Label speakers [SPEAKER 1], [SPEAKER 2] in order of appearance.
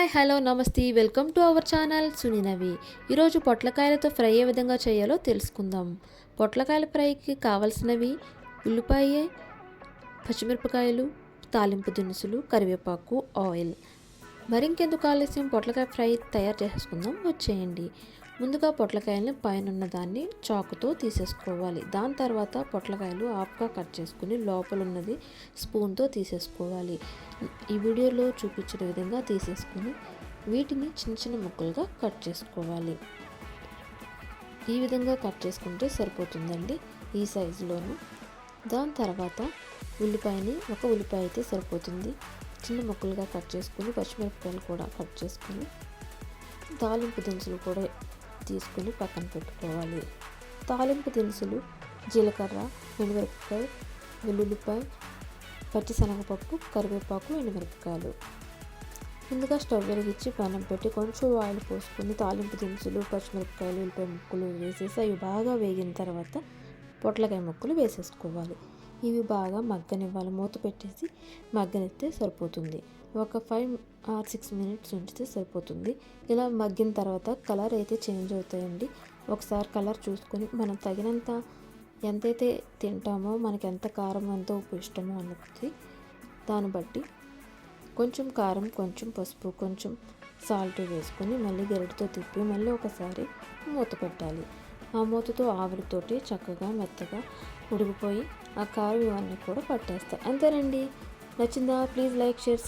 [SPEAKER 1] Hi hello నమస్తే welcome to our channel సునినవి. ఈరోజు పొట్లకాయలతో ఫ్రై ఏ విధంగా చేయాలో తెలుసుకుందాం. పొట్లకాయల ఫ్రైకి కావలసినవి ఉల్లిపాయ పచ్చిమిరపకాయలు తాలింపు దినుసులు కరివేపాకు ఆయిల్. మరింకెందుకు ఆలస్యం? పొట్లకాయ ఫ్రై తయారు చేసుకుందాం. వచ్చేయండి. ముందుగా పొట్లకాయలను పైన ఉన్న దాన్ని చాకుతో తీసేసుకోవాలి. దాని తర్వాత పొట్లకాయలు హాఫ్గా కట్ చేసుకుని లోపల ఉన్నది స్పూన్తో తీసేసుకోవాలి. ఈ వీడియోలో చూపించిన విధంగా తీసేసుకుని వీటిని చిన్న చిన్న ముక్కలుగా కట్ చేసుకోవాలి. ఈ విధంగా కట్ చేసుకుంటే సరిపోతుందండి ఈ సైజులోను. దాని తర్వాత ఉల్లిపాయని ఒక ఉల్లిపాయ అయితే సరిపోతుంది. చిన్న ముక్కలుగా కట్ చేసుకుని పచ్చిమిరపకాయలు కూడా కట్ చేసుకుని తాలింపు దినుసులు కూడా తీసుకుని పక్కన పెట్టుకోవాలి. తాలింపు దినుసులు జీలకర్ర ఎండుమిరపకాయ వెల్లుల్లిపాయ పచ్చిశనగపప్పు కరివేపాకు ఎండుమిరపకాయలు ముందుగా స్టవ్ వెలిగించి పెనం పెట్టి కొంచెం ఆయిల్ పోసుకొని తాలింపు దినుసులు పచ్చిమిరపకాయలు ఉల్లిపాయ ముక్కలు వేసేసి అవి బాగా వేగిన తర్వాత పొట్లకాయ ముక్కలు వేసేసుకోవాలి. ఇవి బాగా మగ్గనివ్వాలి. మూత పెట్టేసి మగ్గనిస్తే సరిపోతుంది. ఒక ఫైవ్ ఆర్ సిక్స్ మినిట్స్ ఉంచితే సరిపోతుంది. ఇలా మగ్గిన తర్వాత కలర్ అయితే చేంజ్ అవుతాయండి. ఒకసారి కలర్ చూసుకొని మనం తగినంత ఎంతైతే తింటామో మనకి ఎంత కారం ఎంత ఉప్పు ఇష్టమో అన్నది దాన్ని బట్టి కొంచెం కారం కొంచెం పసుపు కొంచెం సాల్ట్ వేసుకొని మళ్ళీ గరిటతో తిప్పి మళ్ళీ ఒకసారి మూత పెట్టాలి. ఆ మూతతో ఆవిరితోటి చక్కగా మెత్తగా ఉడికిపోయి ఆ కారం ఇవన్నీ కూడా పట్టేస్తాయి. అంతేనండి. నచ్చిందా? Please like share